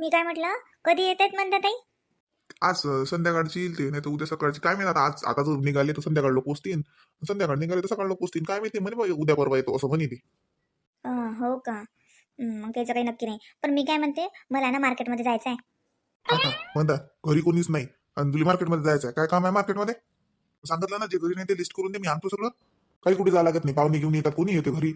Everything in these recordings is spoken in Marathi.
मी काय म्हटलं? कधी येत आहेत म्हणता ताई? आज अं, संध्याकाळची येईल ते नाही तर उद्या सकाळची. काय माहिती आता आज आता जर निघाले तर संध्याकाळ लोक पोचतील. संध्याकाळ निघाले तर सकाळ लोक पोचतील. काय माहिती म्हणे बा, उद्या परवा येतो असं म्हणे ते. अं, हो का? हं, मग त्याचं काही नक्की नाही. पण मी काय म्हणते मला ना मार्केटमध्ये जायचं आहे आता म्हणता घरी कोणीच नाही. आणि तुला मार्केटमध्ये जायचं आहे काय काम आहे मार्केटमध्ये? सांगितलं ना जे घरी नाही ते लिस्ट करून दे मी आणतो सगळं. काही कुठे जायला लागत नाही. पाहुणे घेऊन येतात कोणी येते घरी?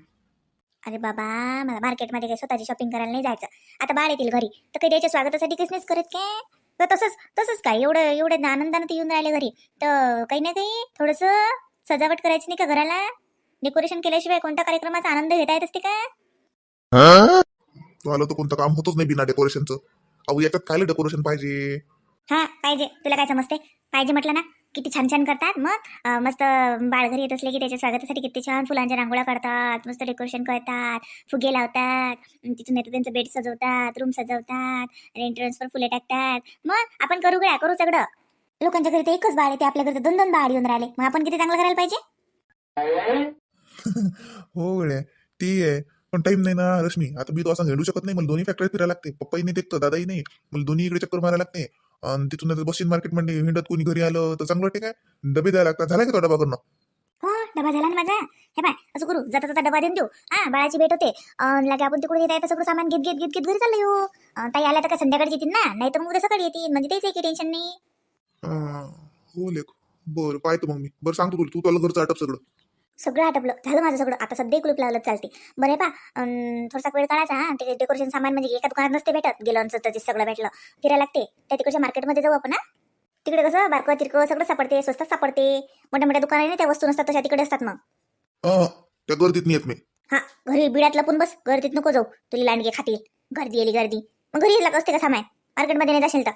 अरे बाबा मला मार्केटमध्ये काही स्वतःची शॉपिंग करायला नाही जायचं. आता बाळ येतील घरी. तर काही त्याच्या स्वागतासाठी काहीच नाहीच करत काय? तर तसंच तसंच काय? एवढं एवढं आनंदानं ते येऊन राहिले घरी. तर काही ना काही थोडंसं सजावट करायची नाही का घराला? डेकोरेशन केल्याशिवाय कोणत्या कार्यक्रमाचा आनंद घेता येत असते का? तो आलं तर कोणतं काम होतच नाही बिना डेकोरेशनचं अहो याच्यात काय डेकोरेशन पाहिजे? हा पाहिजे. तुला काय समजते पाहिजे म्हटलं ना? किती छान छान करतात. मग मस्त बाळ घरी येत असले की त्याच्या स्वागतासाठी किती छान फुलांच्या रांगोळ्या करतात मस्त डेकोरेशन करतात फुगे लावतात तिथून येतं त्यांचं बेड सजवतात रूम सजवतात एंट्रन्सवर फुले टाकतात. मग आपण करू काय करू सगळं. लोकांच्या घरी एकच बाळ ते आपल्या घरी दोन दोन बाळ येऊन राहिले. मग आपण किती चांगलं करायला पाहिजे? हो गड्या ती आहे. पण टाइम नाही ना रश्मी. आता मी तो असं घेऊ शकत नाही मला दोन्ही फॅक्टरी फिरायला लागते. पप्पाही नाही देखतं दादाही नाही. मला दोन्ही इकडे चक्कर मारायला लागते. आणि तिथून आता बसीन मार्केटमध्ये हिंडत कोणी घरी आलं तर चांगलं वाटते काय? डबे द्यायला लागतात. झाला का तो डबा करणं? हो डबा झाला ना माझा. हे बाय असं करू जाता जाता डबा देऊन देऊ. हा बाळाची भेट होते. अन् लागे आपण तिकडे येत आहे तर सगळं सामान घेत घेत घेत घेत घरी चाललो येऊ अन् ताई आल्या तर काय संध्याकाळी येतील ना? नाही तर मग उद्या सकाळी येतील. म्हणजे त्याचं काही टेन्शन नाही. अं, हो लेख बरं पाहतो मग मी. बरं सांगतो तुला. तू तुला घरचं आटप सगळं. सगळं आटपलं. झालं माझं सगळं. आता सध्या कुलूप लावलं चालते. बरं पा. थोडासा वेळ काढायचा हा. ते डेकोरेशन सामान म्हणजे एका दुकानात नसते भेटत. गेलं तर ते सगळं भेटलं. फिरायला लागते. त्या तिकडच्या मार्केटमध्ये जाऊ आपण तिकडे कसं बारकं तिरकं सगळं सापडते स्वस्तात सापडते. मोठ्या मोठ्या दुकानाने त्या वस्तू नसतात तशा तिकडे असतात मग. त्या गर्दीत येत मी. हा. घरी बिडात लपून बस. गर्दीत नको जाऊ. तुला लांडगे खातील. गर्दी आली गर्दी. मग घरी येईल असते का सामान मार्केटमध्ये नाही जाशील तर.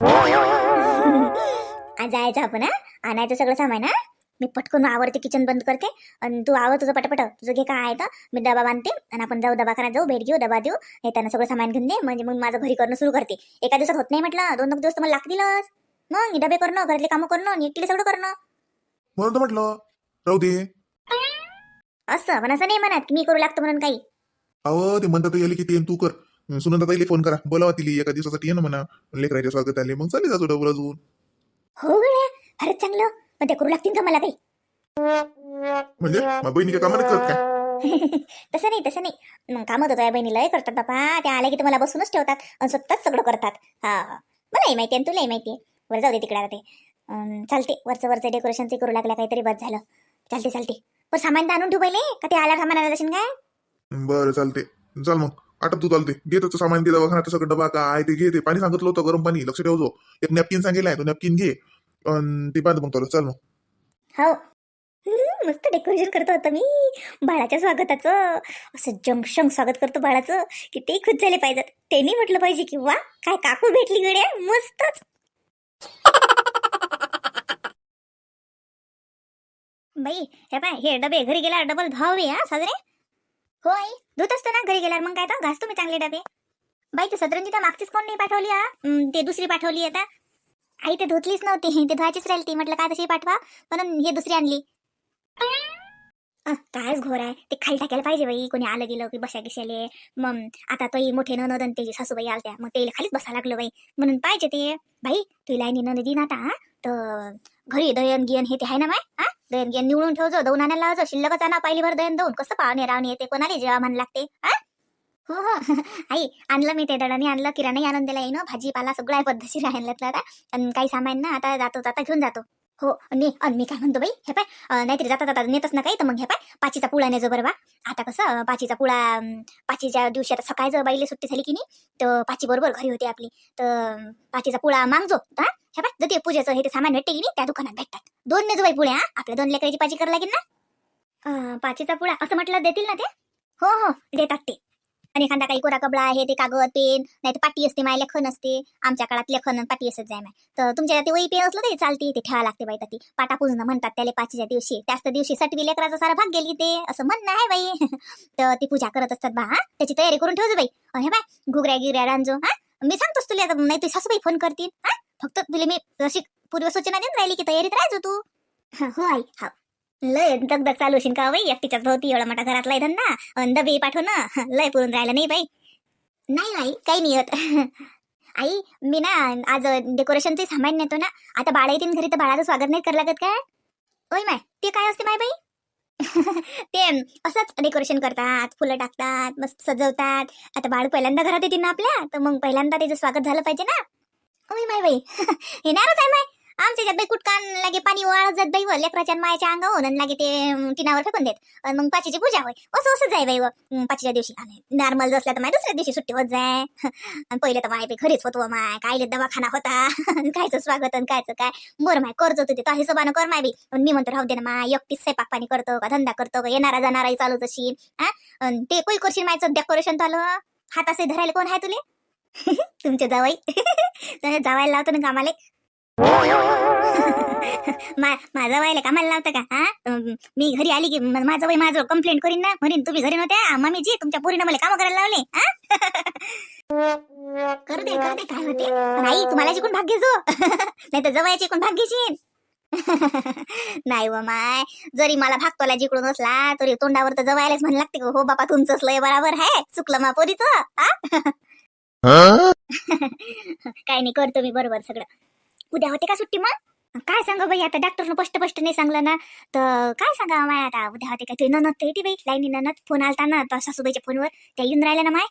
जायचं आपण आणायचं सगळं सामान हा. मी पटकन आवडते किचन बंद करते. आणि तू आवर तुझं पटापट. तुझं घे काय आहे तर. मी डबा बांधते आणि आपण जाऊ दवाखान्यात जाऊ. भेट घेऊ डबा देऊ. येताना सगळं सामान घेऊन दे. म्हणजे मग माझं घरी करणं सुरू करते. एका दिवसात होत नाही म्हटलं. दोन दोन दिवस मला लागतीलच. मग डबे करणं घरातले कामं करणं एकटीला सगळं करणं. म्हणून तर म्हटलं राहू दे. असं पण असं नाही म्हणत की मी करू लागतो म्हणून काही. अहो ते म्हणतात येईल की ते तू कर. सुनंदा ताईला फोन करा. बोलावा तिला. एका दिवसासाठी ये ना म्हणा. लेकराच्या स्वागत आले मग चालेल जातो डबल अजून हो गड्या. खरंच चांगलं. पण ते करू लागतील का मला काही? म्हणजे? बहिणी कामाने करत काय? तसं नाही तसं नाही. मग कामं तर बहिणी लय करतात बापा. ते आले की तुम्हाला बसूनच ठेवतात आणि स्वतःच सगळं करतात. हा. मलाही माहिती आहे तुलाही माहिती आहे. बरं जाऊ दे तिकडे आता ते. चालते. वरचं वरचं डेकोरेशनचे करू लागल्या काहीतरी बस झालं. चालते चालते. पण सामान तर आणून ठेव पहिले. का ते आल्या सामान आलं काय? बरं चालते. चल मग. आटप तू चालते. घे त्याचं सामान ते दवाखान्यात सगळं डबा काय ते घे ते. पाणी सांगितलं होतं गरम पाणी. लक्ष ठेवजो एक नॅपकिन सांगितलं तो नॅपकिन घे. अन ते बांध मग तुला चल मग. हो. हम्म, मस्त डेकोरेशन करतो होतं मी. बाळाच्या स्वागताचं असं जंक्शन स्वागत करतो बाळाचं की ते खुश झाले पाहिजेत. त्यांनी म्हटलं पाहिजे की वा काय काकू भेटली गड्या मस्तच. बाई हे पाय हे डबे घरी गेल्यावर डबल धाव हा साजरे? हो आई धुत असतो ना घरी गेल्यावर मग काय तर घासतो मी चांगले डबे. बाई तू सदरंजी तर मागचीच कोण नाही पाठवली हा? ते दुसरी पाठवली आता. आई ते धुतलीच नव्हती. ते धुवायचीच राहील ती. म्हटलं काय तशी पाठवा. म्हणून हे दुसरी आणली. कायच घोर आहे. ते खाली टाकायला पाहिजे बाई. कोणी आलं गेलं की बशा गिशाले मग आता तोही मोठे ननद आणि त्याची सासूबाई आलत्या. मग त्याला खालीच बसा लागलो बाई. म्हणून पाहिजे ते. बाई तुला ननद दिन आता हा? तर घरी दयन गियन हे ते आहे ना माय हा? दयन गियन निवडून ठेवजो दोन आणायला लावजो शिल्लकच आणा पहिली भर दयन दोन कसं पाहुणे रावणे येते? कोणाला जेव्हा म्हण लागते? हा? हो हो. आई आणलं मी ते दडाने आणलं किराणाही आणून दिला. येईन हो, भाजीपाला सगळं आहे पद्धतशीर आणलं आता. काही सामान ना आता जातो जाता घेऊन जातो. हो आणि मी काय म्हणतो बाई हे पाय नाहीतरी जाता जाता नेतच ना काही तर मग हे पाय. पाचीचा पुळा नेजो बरं बा. आता कसं पाचीचा पुळा पाचीच्या दिवशी आता सकाळचं बाईले सुट्टी झाली की नाही तर पाची बरोबर घरी होती आपली. तर पाचीचा पुळा मागजो हा. हे पाय जर ते पूजेचं हे ते सामान भेटते की नाही त्या दुकानात भेटतात. दोन नेजो बाई पुळ्या आपल्या दोन लेकराची पाची करायला लागेल ना. पाचीचा पुळा असं म्हटलं देतील ना ते हो हो देतात ते. आणि एखादा काही कोरा कबळा आहे ते कागद पेन नाही तर पाटी असते माय लेखन असते. आमच्या काळात लेखन आणि पाटी असत जाय माय. तर तुमच्या ते वही पेन असलं तरी चालते ते ठेवा लागते बाई ती पाटा पूजणं म्हणतात त्याला पाचीच्या दिवशी. त्याच दिवशी सटवी लेकराचा सारा भाग गेली ते असं म्हणणं आहे बाई. तर ती पूजा करत असतात बा हा. त्याची तयारी करून ठेवतो बाई. हे बाय घुगऱ्या गिऱ्या रांजो हा. मी सांगतोस तुला आता नाही तुझी सासूबाई फोन करतील हा. फक्त तुला मी अशी पूर्व सूचना देऊन राहिली की तयारीत राहायचो तू. हो आई हा लय दगदग चालू शिन का बाई? एकटीच्याच भोवती एवढा मोठा घरातला धंदा. अन डबे पाठवणं लय पुरून राहिला नाही बाई. नाही नाही काही नाही होत. आई मी ना आज डेकोरेशनचे सामान नेतो ना. आता बाळ येतील घरी तर बाळाचं स्वागत नाही करा लागत काय? ओय माय ते काय असते माय बाई? ते असंच डेकोरेशन करतात फुलं टाकतात मस्त सजवतात. आता बाळ पहिल्यांदा घरात येतील ना आपल्या तर मग पहिल्यांदा त्याचं स्वागत झालं पाहिजे ना. ओय माय बाई येणारच आहे माय. आमच्या ज्यात बाई कुटकान लागे पाणी वाळत जात बाई व. लेकराच्या मायच्या मायाच्या अंगावर आणि लागे ते टिनावर फेकून देत. मग पाचीची पूजा होय. असं असं जाय बाई व. पाचीच्या दिवशी. नॉर्मल जसल्या तर माय दुसऱ्या दिवशी सुट्टी होत जाय. आणि पहिले तर माय बाई घरीच होतो माय. कायले दवाखाना होता. कायचं स्वागत आणि कायचं काय? बरं माय करतो तू ते. तर हिशोबानं कर माय बी. मी म्हणतो राहू दे ना माय. एकटीच स्वयंपाक पाणी करतो का? धंदा करतो का? येणारा जाणाराही चालू जशी हा आणि ते कोई करशील मायचं डेकोरेशन आलं हातासे धरायला कोण आहे तुले? तुमचे जावाई. जावायला लावतो ना कामाले. माझा वायला कामाला लावतं का? हा? मी घरी आली की माझं वय माझं. कंप्लेंट करीन ना. म्हणेन तुम्ही घरी नव्हत्या? मामीजी तुमच्या पोरीनं मला काम करायला लावले. हा? करू दे करू दे काय होते? आई तुम्हाला जिकून भाग घेजो नाही तर जवळची कोण भाग घेशील? नाही व माय. जरी मला भाग तोला जिकडून असला तरी तोंडावर तर जवायलाच म्हण लागते हो बापा तुमचंच लय बराबर आहे चुकलं मा पोरीचं. हा? काय नाही करतो मी बरोबर सगळं. उद्या होते का सुट्टी मग? काय सांगा बाई आता डॉक्टरनं स्पष्ट स्पष्ट नाही सांगलं ना. तर काय सांगा माय आता? उद्या होते का? ते ननद तर येते बाई लाईनी ननद. फोन आलता ना तर सासूबाईच्या फोनवर. त्या येऊन राहिल्या ना माय.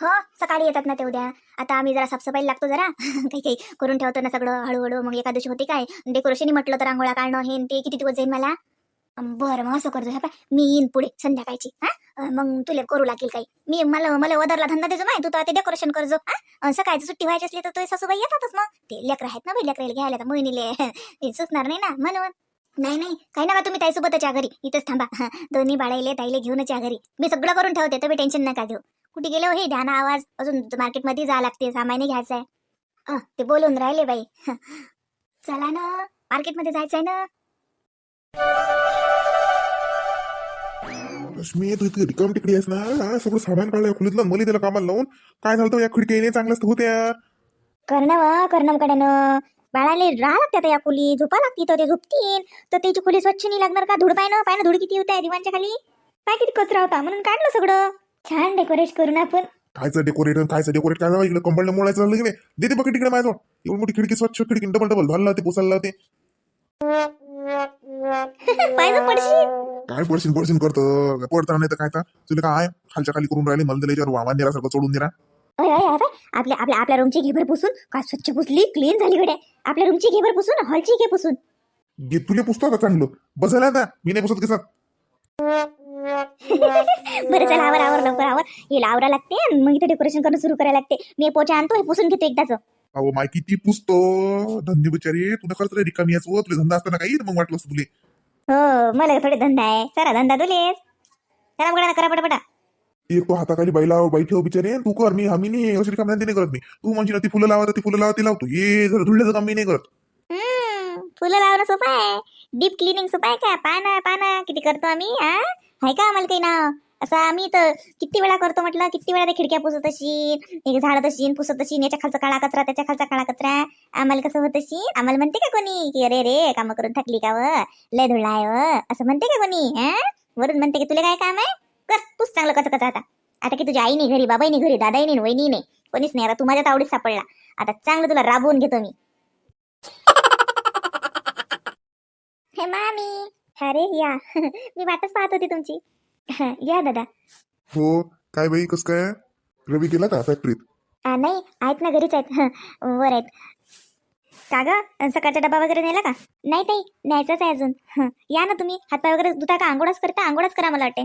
हो सकाळी येतात ना ते उद्या. आता आम्ही जरा साफसफाई लागतो जरा. काही काही करून ठेवतो ना सगळं हळूहळू. मग एकादशी होते काय? डेकोरेशन म्हटलं तर रांगोळ्या काढणं हे ते. किती दिवस जाईल मला? बरं मग असं करतो. ह्या पाय मी येईन पुढे संध्याकाळची हा? मग तुला करू लागेल काही. मी मला मला वदरला धंदा देजो माय. तू तर ते डेकोरेशन करजो हा? सकाळची सुट्टी व्हायची असली तर तो सासूबाई येतातच मग. ते लेकरं आहेत ना बाई लेकराला घ्यायला तर मोहिनीले. सुचणार नाही ना म्हणून नाही नाही काही नका तुम्ही ताईसोबतच या घरी. इथंच थांबा. दोन्ही बाळाईले ताईले घेऊनच या घरी. मी सगळं करून ठेवते तुम्ही टेन्शन नका घेऊ. कुठे गेलो हो? हे? ध्यान आवाज अजून मार्केटमध्ये जा लागते सामान्य घ्यायचं आहे ते बोलून राहिले बाई. चला ना मार्केटमध्ये जायचं आहे ना. रश्मी तू इतकी रिकाम टिकडी आहेस ना? हा, सगळं सामान काढलं खोलीतलं मला त्याला कामाला लावून. काय झालं या खिडकीने चांगलंच तर होत्या. करणं व करणं कड्यानं बाळाले राहा लागते आता या खोली झोपा लागती तर ते झोपतील. तर त्याची खोली स्वच्छ नाही लागणार का? धूळ पाय ना पाय ना धूळ किती होत आहे दिवाणच्या खाली? पाय किती कचरा होता म्हणून काढलं सगळं. छान डेकोरेट करून आपण. कायचं डेकोरेट कायचं डेकोरेट काय झालं? इकडे कंबळनं मोळायचं झालं की नाही? देते बघ तिकडे माझं एवढी मोठी खिडकी स्वच्छ खिडकी डबल डबल धरला ते पुसायला ते पाय पडशील. काय पडशील पडशील करतं. पडता नाही तर काय तर. तुला काय खालच्या खाली करून राहिले मला त्याला याच्यावर वामान दिला सगळं सोडून दिला. अय अय आपल्या आपल्या आपल्या रूमची घेभर पुसून. काय स्वच्छ पुसली? क्लीन झाली गड्या आपल्या रूमची घेभर पुसून हॉलची घे पुसून. घे तुला पुसतो का चांगलं. बसायला आता. मी नाही पुसत कसं बरं चला आवर आवर लवकर आवर. हे लावरा लागते मग इथे डेकोरेशन करणं सुरू करायला लागते. मी पोचा आणतो हे पुसून घेतो एकदाच. अहो माय किती पुसतो. धंदे बिचारी तुला खरंच रे रिकामी याच तुला धंदा असताना काही मग वाटलं असतं तुले. हो मला थोडे धंदा आहे. सारा धंदा तुलेच चला मग करा पटापटा. एक तो हाताखाली बैला बाई ठेव बिचारे. तू कर मी आम्ही नाही अशी धंदे नाही करत मी. तू म्हणशील ना ती फुलं लावा ती फुलं लावा ती लावतो. हे जर धुळल्याचं काम मी नाही करत. हम्म, फुलं लावणं सोपं आहे. डीप क्लिनिंग सोपं आहे का? पाना पाना किती करतो आम्ही हा? आहे का आम्हाला काही नाव? असं आम्ही तर किती वेळा करतो म्हटलं किती वेळा ते खिडक्या पुसत एक झाडत असेल पुसत असेल याच्या खालचा काळा कचरा त्याच्या खालचा काळा कचरा. आम्हाला कसं होत असेल आम्हाला म्हणते का कोणी की अरे रे काम करून थकली का व? लय धुळा आहे व. असं म्हणते का कोणी? हा वरून म्हणते की तुला काय काम आहे? कर पुस चांगलं कच कचा आता. आता की तुझ्या आईने घरी बाबाईने घरी दादाईने वहिनीने नाही. कोणीच नाही आता तू माझ्या तावडीत सापडला. आता चांगलं तुला राबवून घेतो मी. हे मामी अरे या. मी वाटच पाहत होती तुमची. या दादा. हो काय बाई कस काय? रवी गेला का फॅक्टरीत आ, नाही आहेत ना घरीच आहेत. हं, वर आहेत. का ग? सकाळचा डबा वगैरे नेला का? नाही ताई न्यायचाच आहे अजून. हं, या ना तुम्ही. हातपाय वगैरे धुता का? आंघोळच करता? आंघोळच करा मला वाटते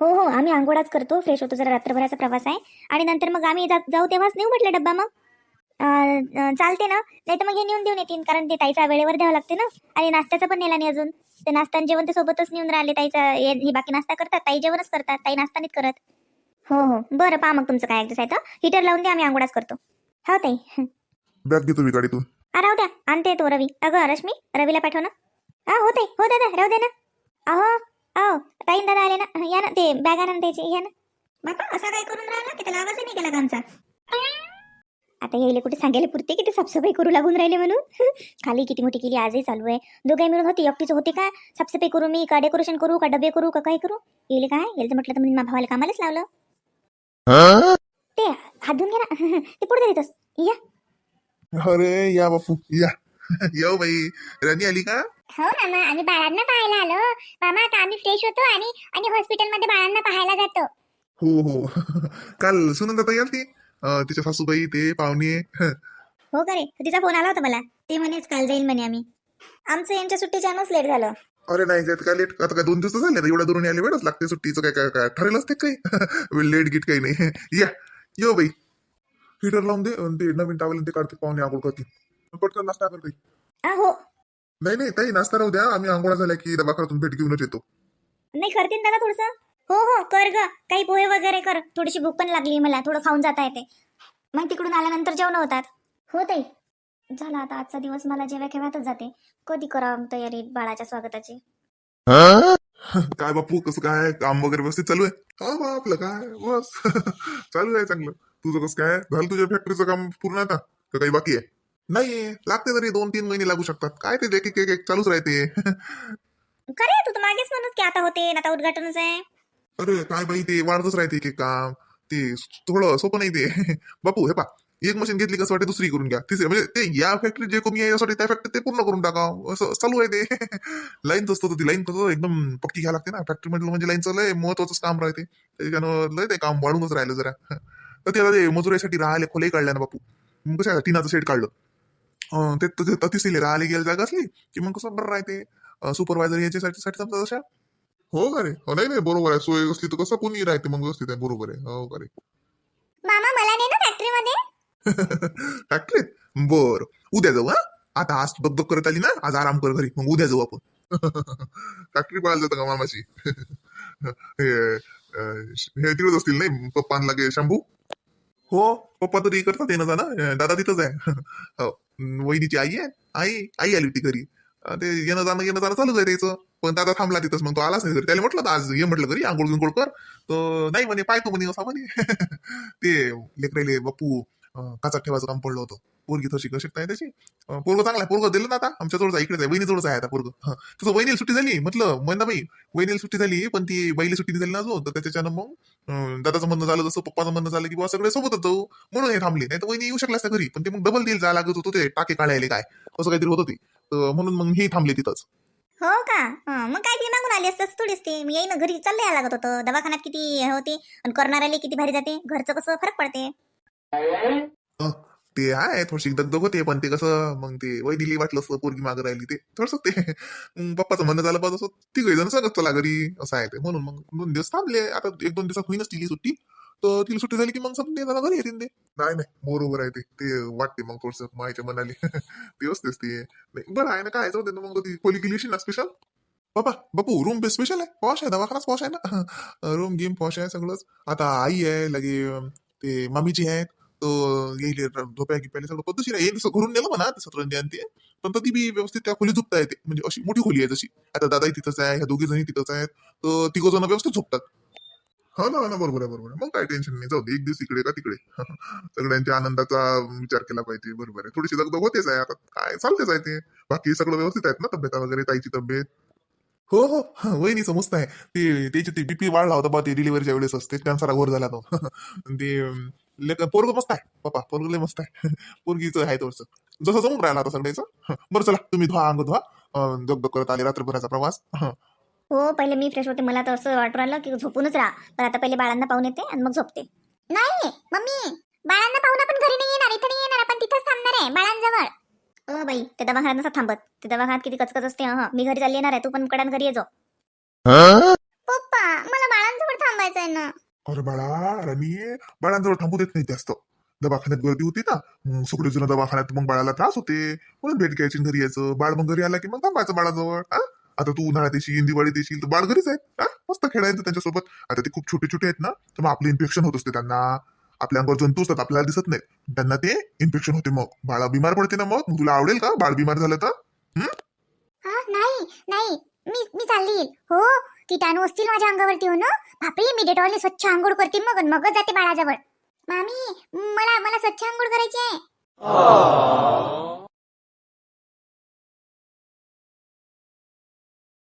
हो हो आम्ही आंघोळाच करतो. फ्रेश होतो जरा रात्रभराचा प्रवास आहे. आणि नंतर मग आम्ही जा- जाऊ तेव्हाच नेऊ म्हटलं डब्बा मग? चालते ना? नाही तर मग हे नेऊन देऊन येतील कारण ते ताईचा वेळेवर द्यावं लागते ना? आणि नाश्त्याचा पण नेला नाही अजून. ते नाश्ता जेवण ते सोबतच नेऊन राहिले ताईचा. हे बाकी नाश्ता करतात ताई जेवणच करतात ताई नाश्ता नाहीत करत. हो हो. बरं पहा मग तुमचं काय ऍडजस्ट आहे तर. हिटर लावून द्या आम्ही आंघोळाच करतो. हो ताई. बॅग घेतो मी गाडीतून. आ, राहू द्या. आणते तो रवी. अगं रश्मी रवीला पाठव ना. हा हो ताई. हो दादा राहू दे ना. अहो अहो ताईन दादा आले ना. या ना ते बॅग आणून द्यायचे या ना. बापा असा काय करून राहिला की त्याला आवाजही नाही केला का आमचा आता यायला कुठे सांगायला पुरते किती साफसफाई करू लागून राहिले म्हणून? खाली किती मोठी केली आजही चालू आहे. दोघे मिळून होती एकटीच होते का? साफसफाई करू मी का डेकोरेशन करू का डबे करू का काय करू? येईल काय? येईल तर म्हटलं तर मी माझ्या भावाला कामालाच लावलं. ते हात धुवून घ्या ना ते पुढे देतस या. अरे या बापू या. येऊ बाई. राणी आली का? हो मामा. आम्ही बाळांना पाहायला आलो. मामा आता आम्ही फ्रेश होतो आणि आणि हॉस्पिटलमध्ये बाळांना पाहायला जातो. हो हो. काल सुनंदा ताई आली अं, तिच्या सासूबाई ते पाहुणे. हो का रे? तिचा फोन आला होता मला. ते म्हणेच काल जाईल म्हणे आम्ही. आमचं यांच्या सुट्टीच्यानंच लेट झालं. अरे नाही त्यात काय लेट आता काय दोन दिवस झाले एवढ्या दुरून यायला वेळच लागते सुट्टीचं. काय काय काय ठरेल असते काही? लेट गिट काही नाही. या. यो बाई. हिटर लावून दे ते नवीन टावल ते काढते पाहुणे आंघोळ करते. पटकन नाश्ता कर काही हो. नाही नाही ताई नाश्ता राहू द्या. आम्ही आंघोळा झाल्या की दवाखान्यातून भेट घेऊनच येतो. नाही करतील दादा थोडस. हो हो कर ग. काही पोहे वगैरे कर. थोडीशी भूक पण लागली मला. थोडं खाऊन जाता येते. मग तिकडून आल्यानंतर जेवण होतात. हो ताई. झाला आता आजचा दिवस. मला जेव्हा केव्हातच जाते. कधी करा तयारी बाळाच्या स्वागताची? काय बापू? कसं काय? काम वगैरे व्यवस्थित चालू आहे? हा बा आपलं काय? बस. चालू आहे चांगलं. तुझं कसं काय? झालं तुझ्या फॅक्टरीचं काम पूर्ण आता? का काही बाकी आहे? नाही. लागते तरी दोन तीन महिने लागू शकतात. काय ते एक चालूच राहते. करे तू तर मागेच म्हणत की आता होते. आता उद्घाटनच आहे. अरे काय बाई ते? वाढतच राहते एक एक काम. ते थोडं सोपं नाही ते. बापू हे पा एक मशीन घेतली कसं वाटते दुसरी करून घ्या. तिसरी म्हणजे ते या फॅक्टरीत जे कमी आहे यासाठी त्या फॅक्टरीत ते पूर्ण करून टाका. असं चालू आहे ते. लाईन असतं ती. लाईन कसं एकदम पक्की घ्या लागते ना. फॅक्टरी मधलं म्हणजे लाईनचं लय महत्वाचंच काम राहते. त्याच्यानं लय ते काम वाढूनच राहिलं जरा. तर त्याला ते मजुरासाठी राहिले खोले काढल्या ना बापू. मग कसं टिनाचं सेट काढलं. ते तिसरीले राहिले गेल्या जागा असली की मग कसं बरं राहते. सुपरवायझर याच्यासाठी साठी समजा तशा. हो का रे? हो नाही नाही बरोबर आहे. सोय असली तर कसं कोणी राहते मग व्यवस्थित आहे. बरोबर आहे. हो का रे? मामा मला नाही ना फॅक्टरीमध्ये फॅक्टरीत बर. उद्या जाऊ हा? आता आज दगदग करत आली ना? आज आराम कर घरी. मग उद्या जाऊ आपण. फॅक्टरी पाहायला जातं का मामाची हे अं, हे तिकडच असतील नाही? पप्पा लागे शंभू? हो पप्पा तरी करतात येणं जाणं. दादा तिथंच आहे. हो. वहिनीची आई आहे. आई आई आली होती घरी. अं, ते येणं जाणं येणं जाणं चालूच आहे त्याचं. पण दादा थांबला तिथंच मग तो आलाच नाही घरी. त्याला म्हटलं आज ये म्हटलं घरी आंघोळ गिंघोळ कर. तर नाही म्हणे पाहतो म्हणे असा म्हणे. ते लेकराले बापू काचा काचात ठेवायचं काम पडलं होतं. पोरगी तशी कशी नाही त्याची. पोरग चांगला पोरग दिलं ना आता. आमच्या जवळचा इकडे इकडेच आहे वहिनी जवळच आहे आता पोरग. तुझं वहिनीला सुट्टी झाली? म्हटलं बाई वहिनीला सुट्टी झाली पण ती बाईला सुट्टी झाली ना अजून. तर त्याच्यानं मग अं, दादाचं म्हणणं झालं जसं पप्पाचं म्हणणं झालं की बुवा सगळे सोबतच जाऊ. म्हणून हे थांबले. नाही तर वहिनी येऊ शकला असता घरी पण ते मग डबल देईल जायला लागत होतो ते टाके काढायला काय? असं काहीतरी होतं ते म्हणून मग हे थांबले तिथंच. हो का? हं, मग काय ती मागून आली असतंच थोडीच ते? मी येईन घरी चालले यायला लागत होतं. दवाखान्यात किती हे होते आणि करणाऱ्याला किती भारी जाते. घरचं कसं फरक पडते? ते आहे थोडीशी दगदग होते पण ते कसं मग ते वैदिली वाटलं असतं पोरगी मागं राहिली ते. थोडस ते. मग पप्पाचं म्हणणं झालं पाहिजे असं तिघ जण सांगत तुला घरी असं आहे ते. म्हणून मग दोन दिवस थांबले. आता एक दोन दिवसात होईनच तिली सुट्टी. तर तिला सुट्टी झाली की मग समजे जरा घरी येते ते. नाही नाही बरोबर आहे ते ते वाटते मग थोडस मायच्या मनाली. ते असतेच ते. नाही, बरं आहे ना काय जाऊ दे ना मग ती खोली गेली ना स्पेशल बाबा बापू रूम बे स्पेशल आहे? पॉश आहे दवाखानाच पॉश आहे ना? रूम गेम पॉश आहे सगळंच. आता आई आहे लगे ते मामीची आहे तो येईल झोप्या गिप्याला सगळं पद्धतशीर आहे. तसं घरून नेलं म्हणा ते सतरंजी आणि ते. पण तर ती बी व्यवस्थित त्या खोली झोपता येते. म्हणजे अशी मोठी खोली आहे जशी. आता दादाही तिथंच आहे ह्या दोघी जणी तिथंच आहेत. तर तिघ जण व्यवस्थित झोपतात. हो ना हो ना बरोबर आहे बरोबर आहे. मग काय टेन्शन नाही. जाऊ दे एक दिवस इकडे का तिकडे. सगळ्यांच्या आनंदाचा विचार केला पाहिजे बरोबर आहे. थोडीशी दगदग होतेच आहे. आता काय चालतेच आहे ते. बाकी सगळं व्यवस्थित आहेत ना तब्येत वगैरे ताईची तब्येत? हो हो. वही समजत आहे. ते त्याची ते बीपी वाढला होता बा ते डिलिव्हरीच्या वेळेस असते त्यांचा घोर झाला तो. ते पोरग मस्त आहे. पप्पा पोरग लय मस्त आहे. पोरगीचं आहे थोडस. जसं जमून राहिला आता सगळ्याचं. बरं चला तुम्ही धुवा अंग धुवा. जगदग करत आले रात्रभराचा प्रवास. हं. पहिले मी फ्रेश होते. मला तर असं वाटून राहिलं की झोपूनच राहा. पण आता पहिले बाळांना पाहून येते आणि मग झोपते. नाही मम्मी बाळांना पाहून आपण घरी नाही येणार इथं नाही येणार आपण तिथंच थांबणार आहे बाळांजवळ. अ बाई त्या दवाखान्यात नसतात थांबत. त्या दवाखान्यात किती कचकच असते हं मी घरी चालली येणार आहे. तू पण कड्यान घरी ये जो पप्पा मला बाळांजवळ थांबायचं आहे ना. अरे बाळा राणी बाळांजवळ थांबू देत नाही जास्त. दवाखान्यात गर्दी होती ना मग सगळे जण दवाखान्यात मग बाळाला त्रास होते. म्हणून भेट घ्यायची घरी यायचं. बाळ मग घरी आला की मग थांबायचं बाळाजवळ हा? आता तू उन्हाळ्यात येशील दिवाळीत येशील तर बाळ घरीच आहे. हा? मस्त खेळायचं त्यांच्यासोबत. आता ते खूप छोटे छोटे आहेत ना तर मग आपलं इन्फेक्शन होत असते त्यांना. आपल्या अंगावर जंतू असतात आपल्याला दिसत नाही त्यांना ते इन्फेक्शन होते मग. बाळा बिमार पडते ना मग? मग तुला आवडेल का बाळ बिमार झालं तर? हा नाही नाही. मी मी चालली. हो किटाणू असतील माझ्या अंगावरती हो ना? बापरे मी डेटॉलने स्वच्छ आंघोळ करते मग मगच जाते बाळाजवळ. मामी मला मला स्वच्छ आंघोळ करायची आहे.